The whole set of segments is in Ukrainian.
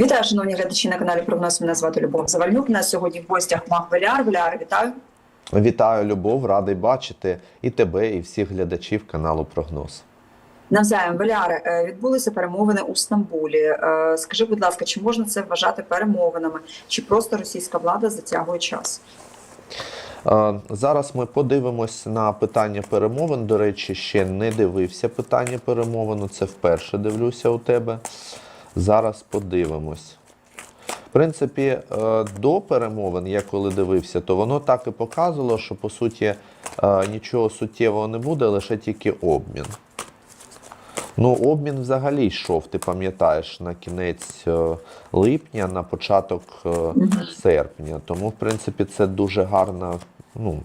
Вітаю, шановні глядачі на каналі Прогноз. Мене звати Любов Завальнюк. У нас сьогодні в гостях Мах Веляр. Веляр, вітаю. Вітаю, Любов, радий бачити і тебе, і всіх глядачів каналу Прогноз. Навзаєм Веляре, е, відбулися перемовини у Стамбулі. Е, Скажи, будь ласка, чи можна це вважати перемовинами, чи просто російська влада затягує час? Е, Зараз ми подивимось на питання перемовин. До речі, ще не дивився питання перемовин. Це вперше дивлюся у тебе. Зараз подивимось. В принципі, е, до перемовин, я коли дивився, то воно так і показувало, що по суті е, нічого суттєвого не буде, лише тільки обмін. Ну, обмін взагалі йшов, ти пам'ятаєш, на кінець е, липня, на початок серпня. Тому, в принципі, це дуже гарна, ну,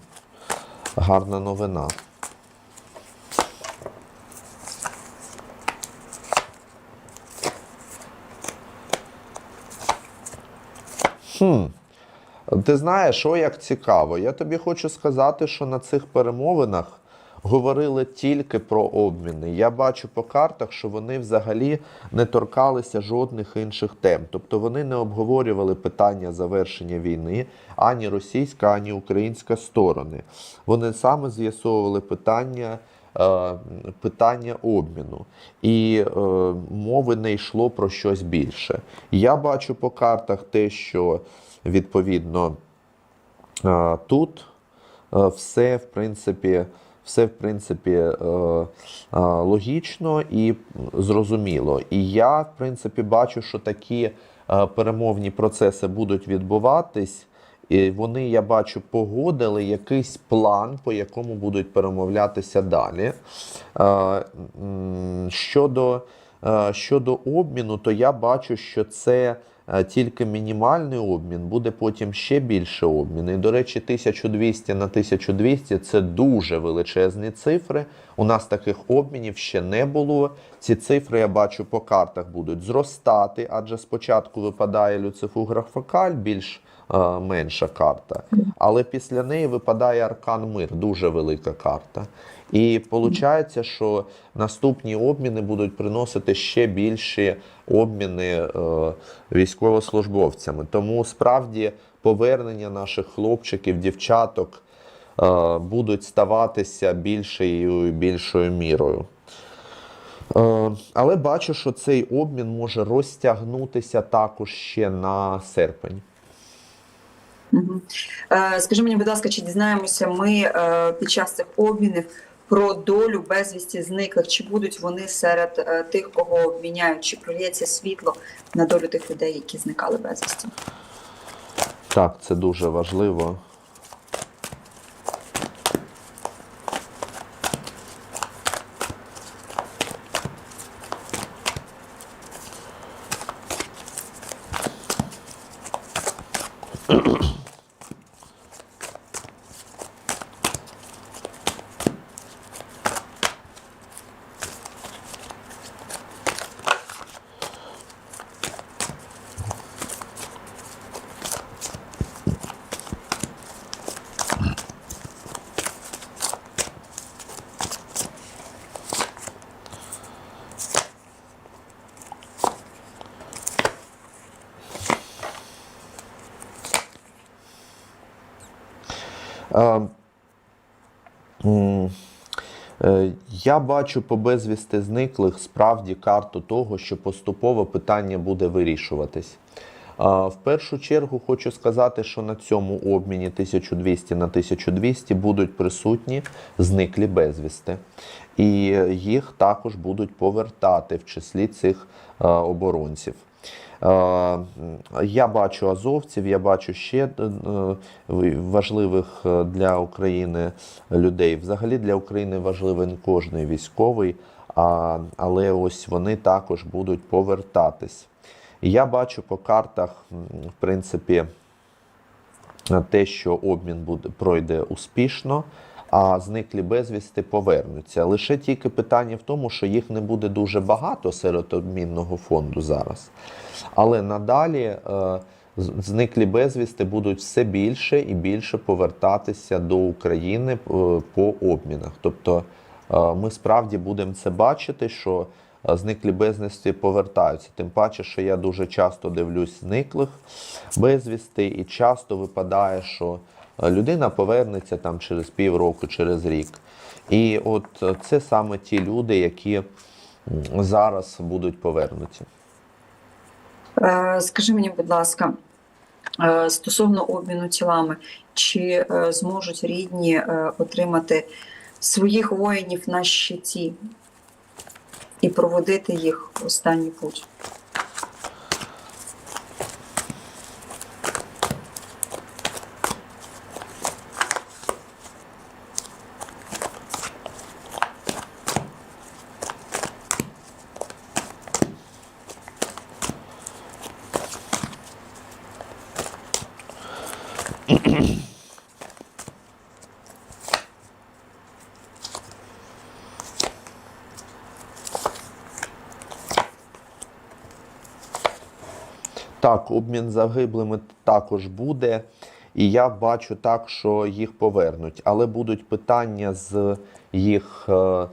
гарна новина. Хм. Ти знаєш, що як цікаво. Я тобі хочу сказати, що на цих перемовинах говорили тільки про обміни. Я бачу по картах, що вони взагалі не торкалися жодних інших тем. Тобто вони не обговорювали питання завершення війни ані російська, ані українська сторони. Вони саме з'ясовували питання. Е, Питання обміну, і е, мови не йшло про щось більше. Я бачу по картах те, що відповідно е, тут все в принципі, все в принципі логічно і зрозуміло. І я, в принципі, бачу, що такі перемовні процеси будуть відбуватись. І вони, я бачу, погодили якийсь план, по якому будуть перемовлятися далі. Е, Щодо, е, щодо обміну, то я бачу, що це е, тільки мінімальний обмін, буде потім ще більше обмін. І, до речі, 1200 на 1200 це дуже величезні цифри. У нас таких обмінів ще не було. Ці цифри я бачу по картах будуть зростати, адже спочатку випадає Люцифугра Фокаль, більш менша карта. Але після неї випадає Аркан Мир, дуже велика карта. І виходить, що наступні обміни будуть приносити ще більші обміни е, військовослужбовцями. Тому справді повернення наших хлопчиків, дівчаток е, будуть ставатися більшою і більшою мірою. Е, Але бачу, що цей обмін може розтягнутися також ще на серпень. Е, Скажи мені, будь ласка, чи дізнаємося ми е, під час цих обмінів про долю безвісті зниклих? Чи будуть вони серед е, тих, кого обміняють? Чи прольється світло на долю тих людей, які зникали безвісті? Так, це дуже важливо. Я бачу по безвісти зниклих справді карту того, що поступово питання буде вирішуватись. В першу чергу хочу сказати, що на цьому обміні 1200 на 1200 будуть присутні зниклі безвісти. І їх також будуть повертати в числі цих е, оборонців. Е, Я бачу азовців, я бачу ще е, важливих е, для України людей. Взагалі для України важливий кожний військовий, але ось вони також будуть повертатись. Я бачу по картах, в принципі, те, що обмін буде пройде успішно, а зниклі безвісти повернуться. Лише тільки питання в тому, що їх не буде дуже багато серед обмінного фонду зараз. Але надалі е, зниклі безвісти будуть все більше і більше повертатися до України е, по обмінах. Тобто е, ми справді будемо це бачити, що зниклі безвісти повертаються. Тим паче, що я дуже часто дивлюсь зниклих безвісти, і часто випадає, що людина повернеться там через півроку, через рік. І от е, це саме ті люди, які зараз будуть повернуті. Е, Скажи мені, будь ласка, е, стосовно обміну тілами, чи е, зможуть рідні е, отримати своїх воїнів на щиті і проводити їх останній путь? Так, обмін загиблими також буде. І я бачу так, що їх повернуть. Але будуть питання з їх е, е,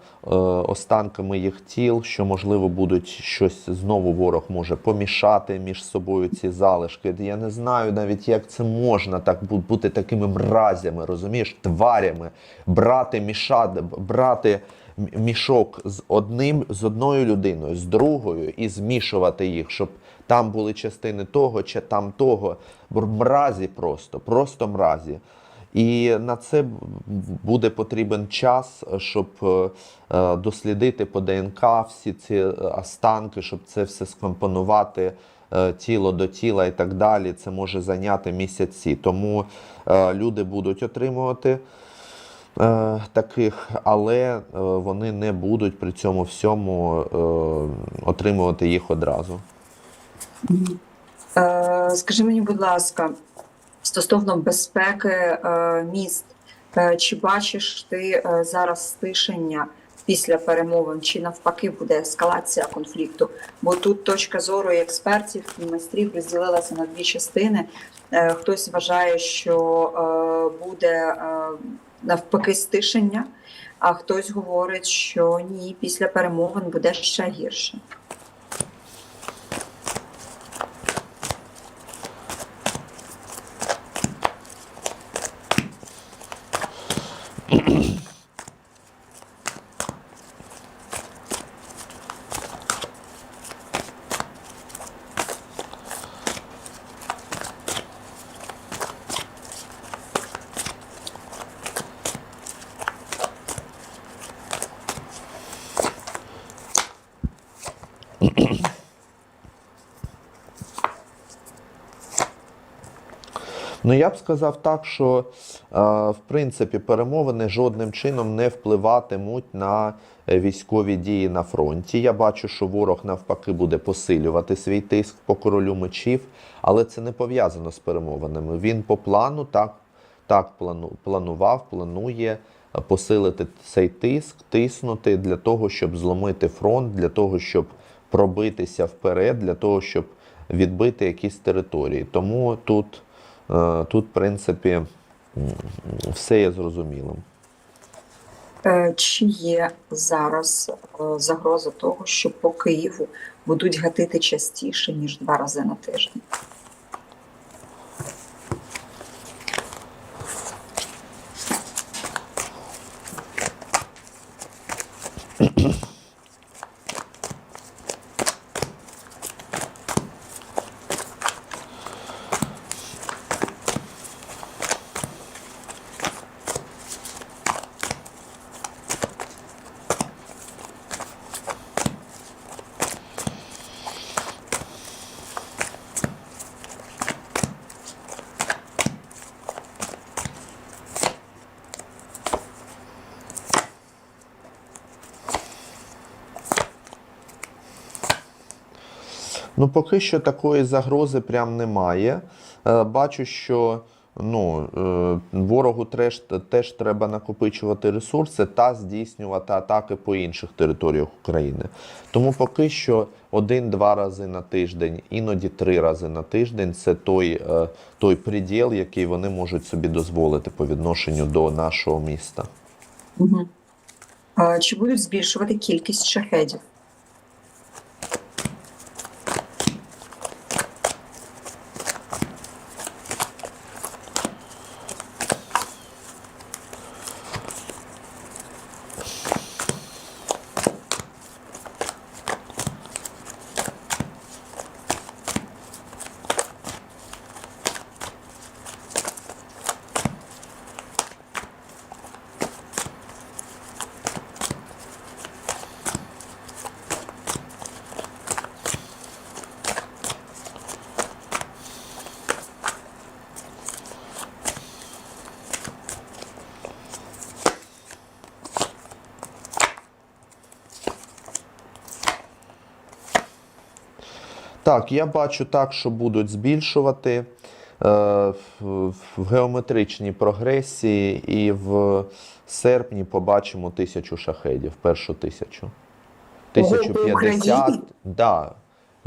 останками їх тіл, що можливо будуть щось знову ворог може помішати між собою ці залишки. Я не знаю навіть, як це можна так бути такими мразями, розумієш, тварями, брати мішати, брати мішок з одним, з одною людиною, з другою і змішувати їх, щоб там були частини того чи там того. Мразі просто, просто мразі. І на це буде потрібен час, щоб е, е, дослідити по ДНК всі ці е, останки, щоб це все скомпонувати тіло до тіла і так далі. Це може зайняти місяці. Тому люди будуть отримувати таких, але е, вони не будуть при цьому всьому е, отримувати їх одразу. Е, Скажи мені, будь ласка, стосовно безпеки е, міст, е, чи бачиш ти е, зараз стишення після перемовин, чи навпаки буде ескалація конфлікту? Бо тут точка зору і експертів і майстрів розділилася на дві частини. Е, Хтось вважає, що е, буде е, навпаки стишення, а хтось говорить, що ні, після перемовин буде ще гірше. Ну я б сказав так, що е, в принципі перемовини жодним чином не впливатимуть на військові дії на фронті. Я бачу, що ворог навпаки буде посилювати свій тиск по королю мечів, але це не пов'язано з перемовинами. Він по плану так, так планував, планує е, посилити цей тиск, тиснути для того, щоб зломити фронт, для того, щоб пробитися вперед, для того, щоб відбити якісь території. Тому тут. Е, Тут, в принципі, все є зрозумілим. Е, Чи є зараз е, загроза того, що по Києву будуть гатити частіше, ніж два рази на тиждень? Ну, поки що такої загрози прям немає. Е, Бачу, що ну, е, ворогу теж, теж треба накопичувати ресурси та здійснювати атаки по інших територіях України. Тому поки що один-два рази на тиждень, іноді три рази на тиждень це той, е, той приділ, який вони можуть собі дозволити по відношенню до нашого міста. Угу. Чи будуть збільшувати кількість шахедів? Так, я бачу так, що будуть збільшувати е, в, геометричній прогресії, і в серпні побачимо тисячу шахедів, першу тисячу. Ого, по 1050, Україні? да,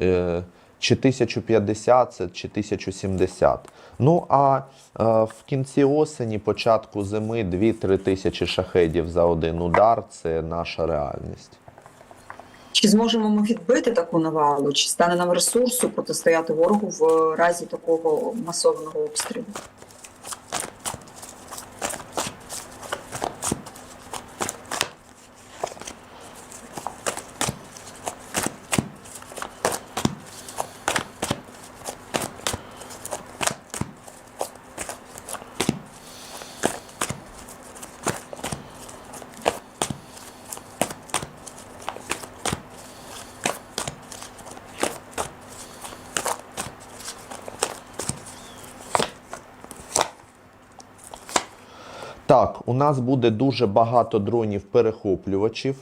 е, чи 1050 це, чи 1070. Ну а е, в кінці осені, початку зими 2-3 тисячі шахедів за один удар це наша реальність. Чи зможемо ми відбити таку навалу? Чи стане нам ресурсу протистояти ворогу в разі такого масованого обстрілу? Так, у нас буде дуже багато дронів-перехоплювачів,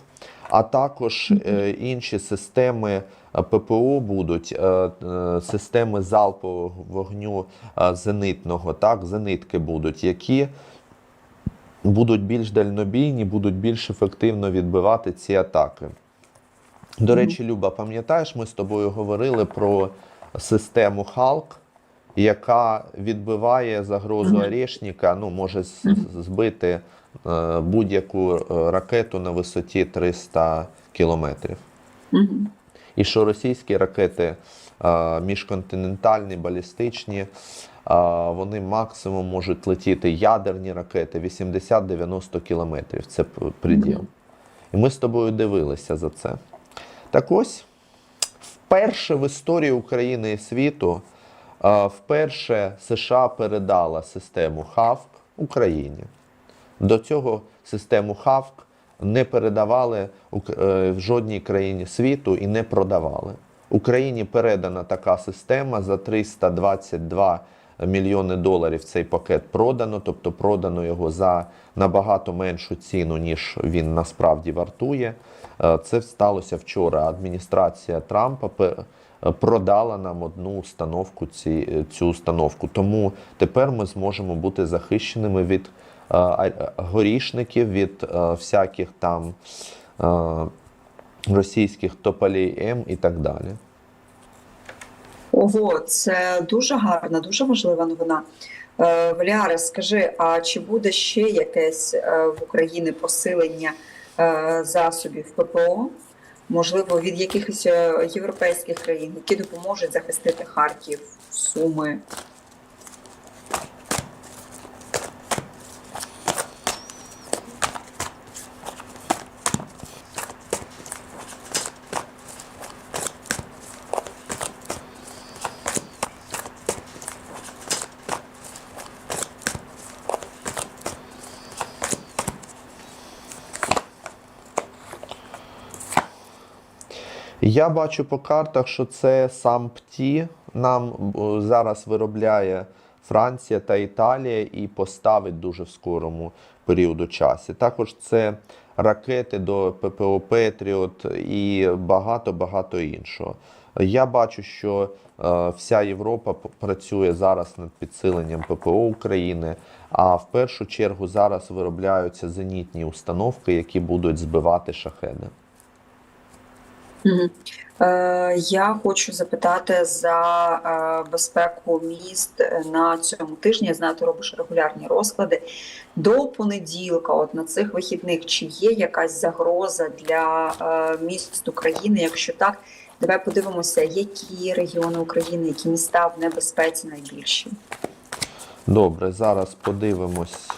а також е, інші системи е, ППО будуть, е, системи залпового вогню зенитного, так, зенитки будуть, які будуть більш дальнобійні, будуть більш ефективно відбивати ці атаки. До речі, Люба, пам'ятаєш, ми з тобою говорили про систему Халк, яка відбиває загрозу Орешника, ну, може збити е, будь-яку е, ракету на висоті 300 кілометрів. І що російські ракети міжконтинентальні, балістичні, вони максимум можуть летіти ядерні ракети 80-90 кілометрів. Це приділ. І ми з тобою дивилися за це. Так ось, вперше в історії України і світу, вперше США передала систему ХАВК Україні. До цього систему ХАВК не передавали е, в жодній країні світу і не продавали. Україні передана така система за 322 мільйони доларів цей пакет продано, тобто продано його за набагато меншу ціну, ніж він насправді вартує. Е, Це сталося вчора. Адміністрація Трампа продала нам одну установку, ці, е, цю установку. Тому тепер ми зможемо бути захищеними від е, горішників, від е, всяких там російських тополей М і так далі. Ого, це дуже гарна, дуже важлива новина. Валяре, скажи, а чи буде ще якесь в Україні посилення засобів ППО? Можливо, від якихось е, європейських країн, які допоможуть захистити Харків, Суми? Я бачу по картах, що це сам ПТІ нам е, зараз виробляє Франція та Італія і поставить дуже в скорому періоду часі. Також це ракети до ППО Петріот і багато-багато іншого. Я бачу, що е, вся Європа працює зараз над підсиленням ППО України, а в першу чергу зараз виробляються зенітні установки, які будуть збивати шахеди. Е, Я хочу запитати за е, безпеку міст на цьому тижні. Я знаю, ти робиш регулярні розклади. До понеділка, от на цих вихідних, чи є якась загроза для е, міст України? Якщо так, давай подивимося, які регіони України, які міста в небезпеці найбільші. Добре, зараз подивимось.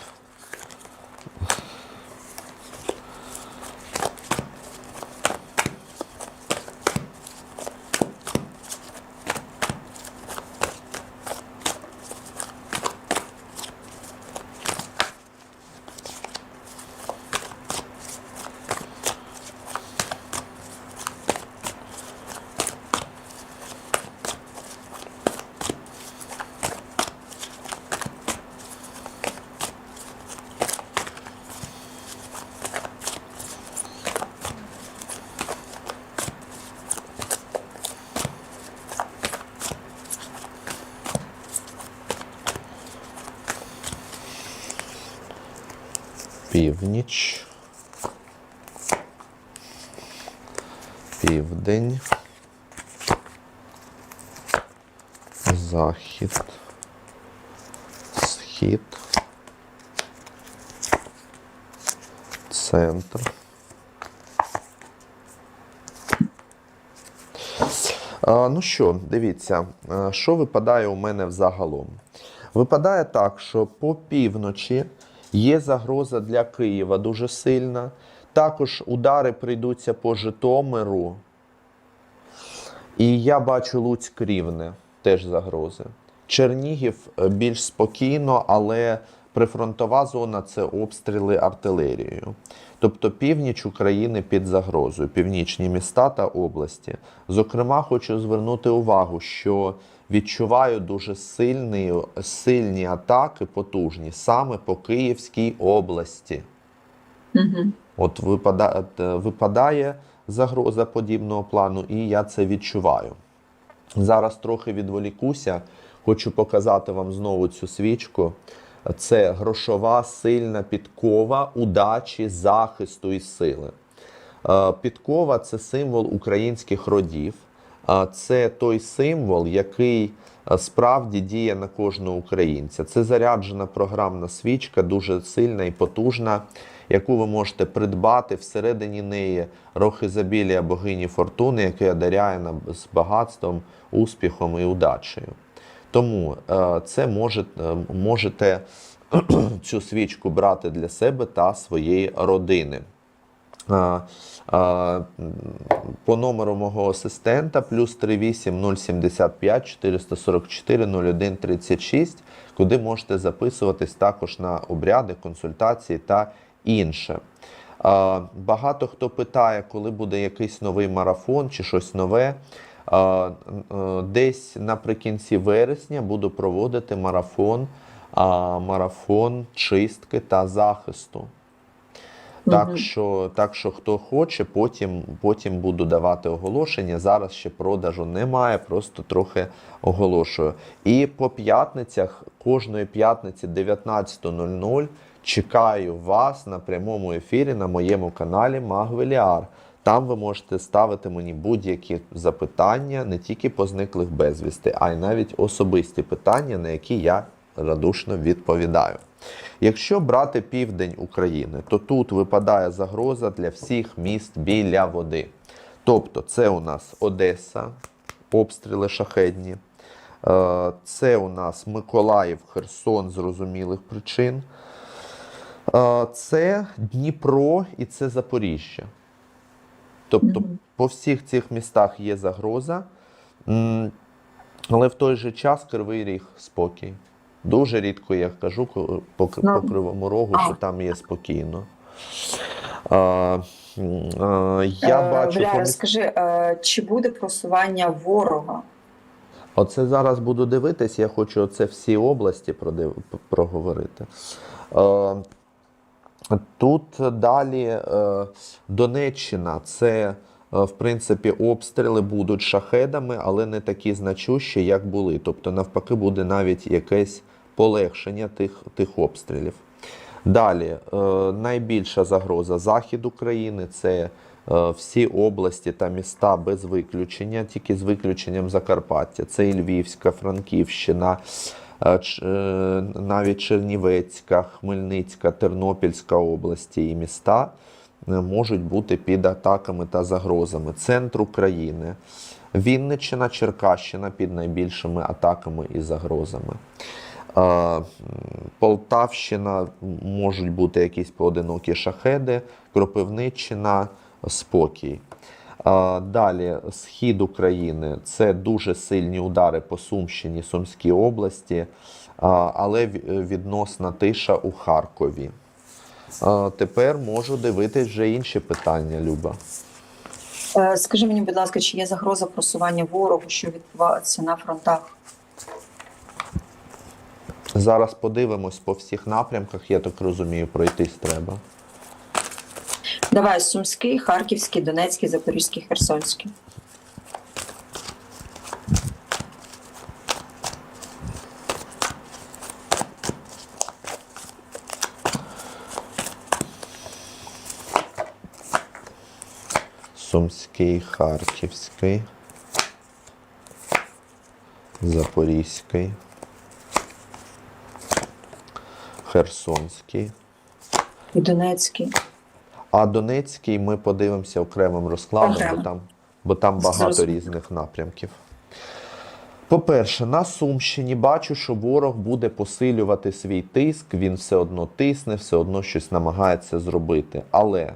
Північ, південь, захід, схід, центр. Ну що, дивіться, що випадає у мене взагалом? Випадає так, що по півночі є загроза для Києва дуже сильна. Також удари прийдуться по Житомиру. І я бачу Луцьк рівне, теж загрози. Чернігів е, більш спокійно, але прифронтова зона це обстріли артилерією. Тобто північ України під загрозою, північні міста та області. Зокрема, хочу звернути увагу, що відчуваю дуже сильні, сильні атаки, потужні саме по Київській області. Угу. От випадає, випадає загроза подібного плану, і я це відчуваю. Зараз трохи відволікуся, хочу показати вам знову цю свічку. Це грошова сильна підкова удачі, захисту і сили. Е, Підкова це символ українських родів. Це той символ, який справді діє на кожного українця. Це заряджена програмна свічка, дуже сильна і потужна, яку ви можете придбати всередині неї рог ізобілія богині фортуни, який одаряє нам з багатством, успіхом і удачею. Тому це може, е, можете цю свічку брати для себе та своєї родини. По номеру мого асистента плюс 38 075 444 01 36, куди можете записуватись також на обряди, консультації та інше. Багато хто питає, коли буде якийсь новий марафон чи щось нове. Е, Десь наприкінці вересня буду проводити марафон, марафон чистки та захисту. Так що, так що хто хоче, потім, потім буду давати оголошення. Зараз ще продажу немає, просто трохи оголошую. І по п'ятницях, кожної п'ятниці 19.00 чекаю вас на прямому ефірі на моєму каналі Магвеліар. Там ви можете ставити мені будь-які запитання, не тільки по зниклих безвісти, а й навіть особисті питання, на які я радушно відповідаю. Якщо брати південь України, то тут випадає загроза для всіх міст біля води. Тобто, це у нас Одеса, обстріли шахедні, е, це у нас Миколаїв, Херсон з зрозумілих причин. Е, Це Дніпро і це Запоріжжя. Тобто по всіх цих містах є загроза, але в той же час Кривий Ріг спокій. Дуже рідко я кажу по, Ну, по Кривому Рогу, що там є спокійно. А, а, я Е, бачу, міс- розкажи, е, чи буде просування ворога? Оце зараз буду дивитись, я хочу оце всі області продив... проговорити. Е, тут далі е, Донеччина це, е, в принципі, обстріли будуть шахедами, але не такі значущі, як були. Тобто, навпаки, буде навіть якесь полегшення тих, тих обстрілів. Далі, е, найбільша загроза захід України це е, всі області та міста без виключення, тільки з виключенням Закарпаття. Це і Львівська, Франківщина, е, навіть Чернівецька, Хмельницька, Тернопільська області і міста можуть бути під атаками та загрозами. Центр України, Вінниччина, Черкащина під найбільшими атаками і загрозами. Полтавщина можуть бути якісь поодинокі шахеди, Кропивниччина, спокій. Далі схід України це дуже сильні удари по Сумщині, Сумській області, але відносна тиша у Харкові. Тепер можу дивитись вже інші питання, Люба. Е, Скажи мені, будь ласка, чи є загроза просування ворогу, що відбувається на фронтах? Зараз подивимось по всіх напрямках, я так розумію, пройтись треба. Давай Сумський, Харківський, Донецький, Запорізький, Херсонський. Сумський, Харківський, Запорізький. Херсонський. І Донецький. А Донецький ми подивимося окремим розкладом, Окремо. бо там, бо там багато Зрозуміло. різних напрямків. По-перше, на Сумщині бачу, що ворог буде посилювати свій тиск, він все одно тисне, все одно щось намагається зробити. Але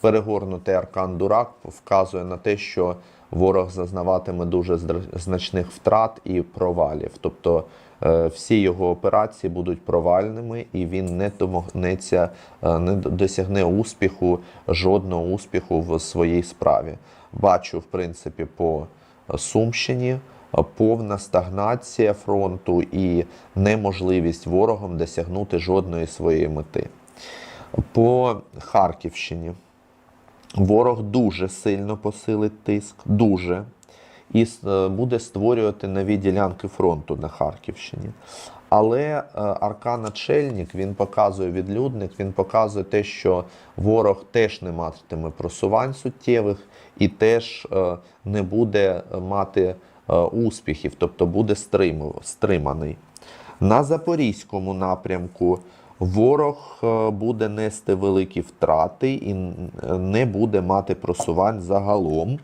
перегорнутий аркан Дурак вказує на те, що ворог зазнаватиме дуже значних втрат і провалів. Тобто всі його операції будуть провальними, і він не домогнеться, е, не досягне успіху, жодного успіху в своїй справі. Бачу, в принципі, по е, Сумщині е, повна стагнація фронту і неможливість ворогом досягнути жодної своєї мети. По Харківщині ворог дуже сильно посилить тиск, дуже, і е, буде створювати нові ділянки фронту на Харківщині. Але е, Аркан Чельник, він показує відлюдник, він показує те, що ворог теж не матиме просувань суттєвих і теж е, не буде мати успіхів, тобто буде стриманий. На Запорізькому напрямку ворог буде нести великі втрати і не буде мати просувань загалом,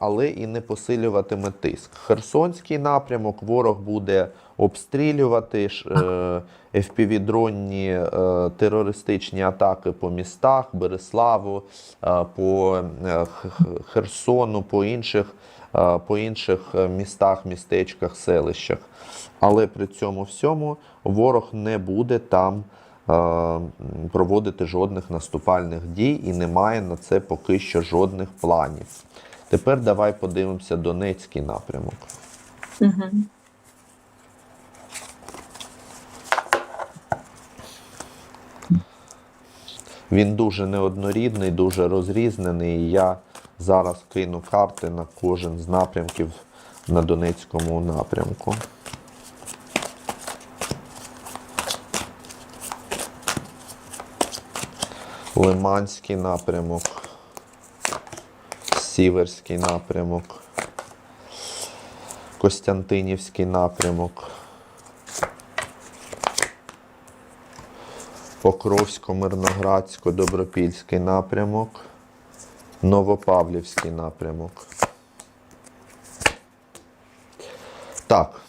але і не посилюватиме тиск. Херсонський напрямок ворог буде обстрілювати е, FPV-дронні е, терористичні атаки по містах, Береславу, е, по е, Херсону, по інших, е, по інших е, містах, містечках, селищах. Але при цьому всьому ворог не буде там е, проводити жодних наступальних дій і не має на це поки що жодних планів. Тепер давай подивимося Донецький напрямок. Угу. Він дуже неоднорідний, дуже розрізнений. І я зараз кину карти на кожен з напрямків на Донецькому напрямку. Лиманський напрямок, Сіверський напрямок, Костянтинівський напрямок. Покровсько-Мирноградсько-Добропільський напрямок, Новопавлівський напрямок. Так.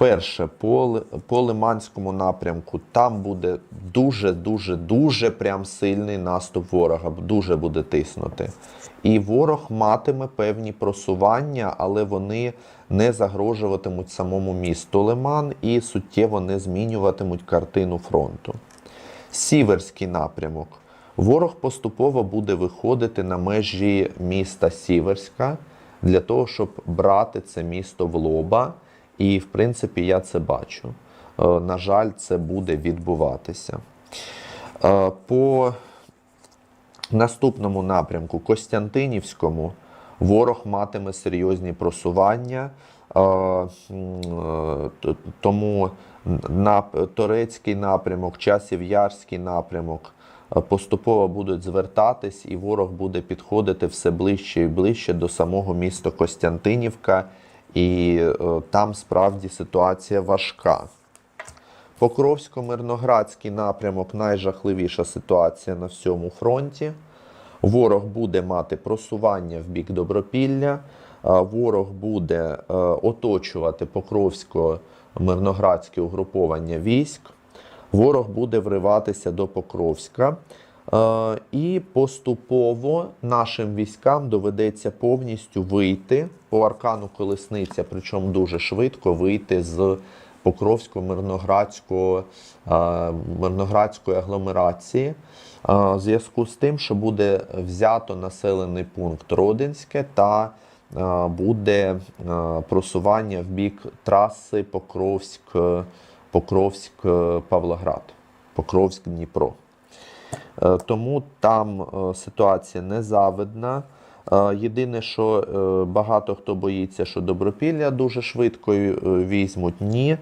Перше, по, по Лиманському напрямку там буде дуже-дуже дуже прям сильний наступ ворога, дуже буде тиснути. І ворог матиме певні просування, але вони не загрожуватимуть самому місту Лиман і суттєво не змінюватимуть картину фронту. Сіверський напрямок. Ворог поступово буде виходити на межі міста Сіверська для того, щоб брати це місто в лоба. І, в принципі, я це бачу. Е, На жаль, це буде відбуватися. Е, По наступному напрямку Костянтинівському ворог матиме серйозні просування. Е, Тому на Торецький напрямок, Часів-Ярський напрямок поступово будуть звертатись, і ворог буде підходити все ближче і ближче до самого міста Костянтинівка, і е, там справді ситуація важка. Покровсько-Мирноградський напрямок найжахливіша ситуація на всьому фронті. Ворог буде мати просування в бік Добропілля, ворог буде е, оточувати Покровсько-Мирноградське угруповання військ. Ворог буде вриватися до Покровська. Е, І поступово нашим військам доведеться повністю вийти по аркану колесниця, причому дуже швидко вийти з Покровсько-Мирноградського е, Мирноградської агломерації. Е, В зв'язку з тим, що буде взято населений пункт Родинське та буде просування в бік траси Покровськ, Покровськ Павлоград, Покровськ Дніпро. Е, Тому там е, ситуація незавидна. Е, Єдине, що багато хто боїться, що добропілля дуже швидко візьмуть. Ні,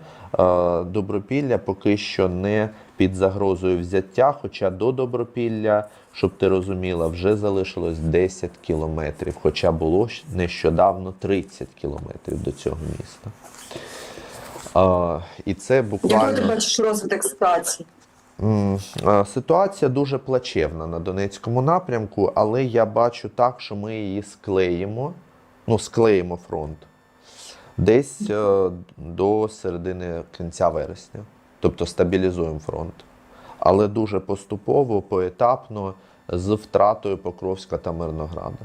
добропілля поки що не під загрозою взяття. Хоча до добропілля, щоб ти розуміла, вже залишилось 10 кілометрів, хоча було нещодавно 30 кілометрів до цього міста. І це буквально. ти бачиш розвиток ситуації? Е, Ситуація дуже плачевна на Донецькому напрямку, але я бачу так, що ми її склеїмо. Ну, склеїмо фронт десь е, до середини кінця вересня. Тобто стабілізуємо фронт. Але дуже поступово, поетапно, з втратою Покровська та Мирнограда.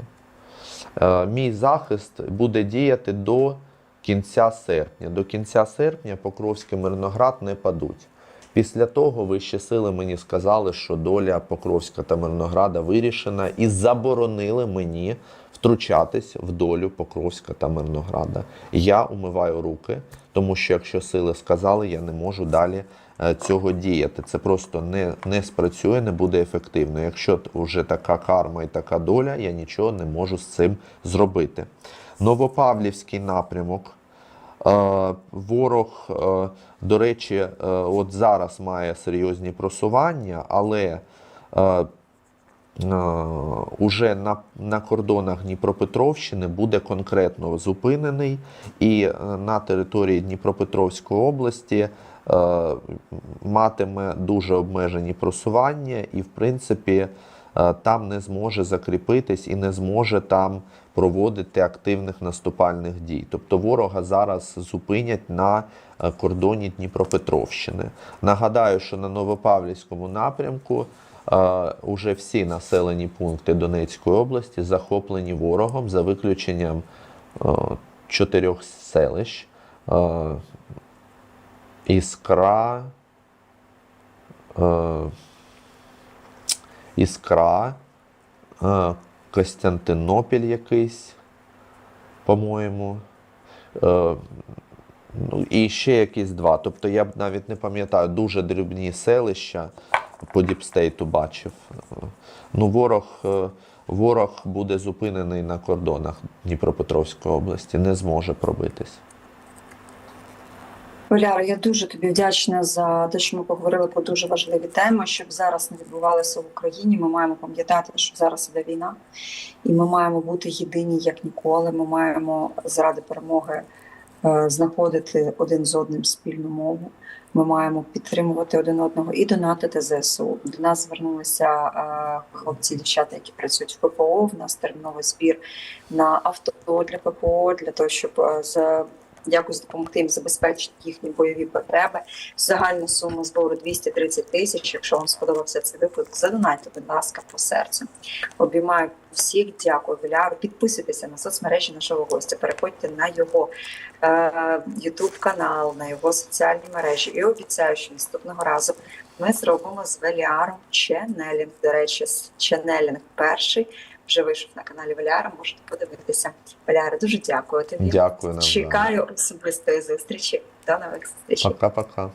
Е, Мій захист буде діяти до кінця серпня. До кінця серпня Покровський Мирноград не падуть. Після того вищі сили мені сказали, що доля Покровська та Мирнограда вирішена і заборонили мені втручатись в долю Покровська та Мирнограда. Я умиваю руки, тому що якщо сили сказали, я не можу далі е, цього діяти. Це просто не, не спрацює, не буде ефективно. Якщо вже така карма і така доля, я нічого не можу з цим зробити. Новопавлівський напрямок. Е, Ворог, е, до речі, е, от зараз має серйозні просування, але уже на, на кордонах Дніпропетровщини буде конкретно зупинений, і на території Дніпропетровської області матиме дуже обмежені просування, і в принципі там не зможе закріпитись і не зможе там проводити активних наступальних дій. Тобто ворога зараз зупинять на е, кордоні Дніпропетровщини. Нагадаю, що на Новопавлівському напрямку е, уже всі населені пункти Донецької області захоплені ворогом за виключенням е, чотирьох селищ. Іскра. Іскра. Костянтинопіль якийсь, по-моєму. Е, ну, і ще якісь два. Тобто я б навіть не пам'ятаю, дуже дрібні селища по Діпстейту бачив. Ну, ворог, е, ворог буде зупинений на кордонах Дніпропетровської області, не зможе пробитись. Валяра, я дуже тобі вдячна за те, що ми поговорили про дуже важливі теми, щоб зараз не відбувалося в Україні. Ми маємо пам'ятати, що зараз іде війна, і ми маємо бути єдині як ніколи. Ми маємо заради перемоги е, знаходити один з одним спільну мову. Ми маємо підтримувати один одного і донатити ЗСУ. До нас звернулися е, хлопці, дівчата, які працюють в ППО. В нас терміновий збір на авто для ППО для того, щоб е, за якось допомогти їм забезпечити їхні бойові потреби. Загальна сума збору 230 тисяч. Якщо вам сподобався цей випуск, задонайте, будь ласка, по серцю. Обіймаю всіх, дякую Віляру. Підписуйтеся на соцмережі нашого гостя. Переходьте на його е канал, на його соціальні мережі. І обіцяю, що наступного разу ми зробимо з Веліаром ченелінг. До речі, ченелінг перший вже вийшов на каналі Валяра. Можете подивитися. Валяра, дуже дякую тобі. Дякую. Чекаю особистої зустрічі. До нових зустрічей. Пока-пока.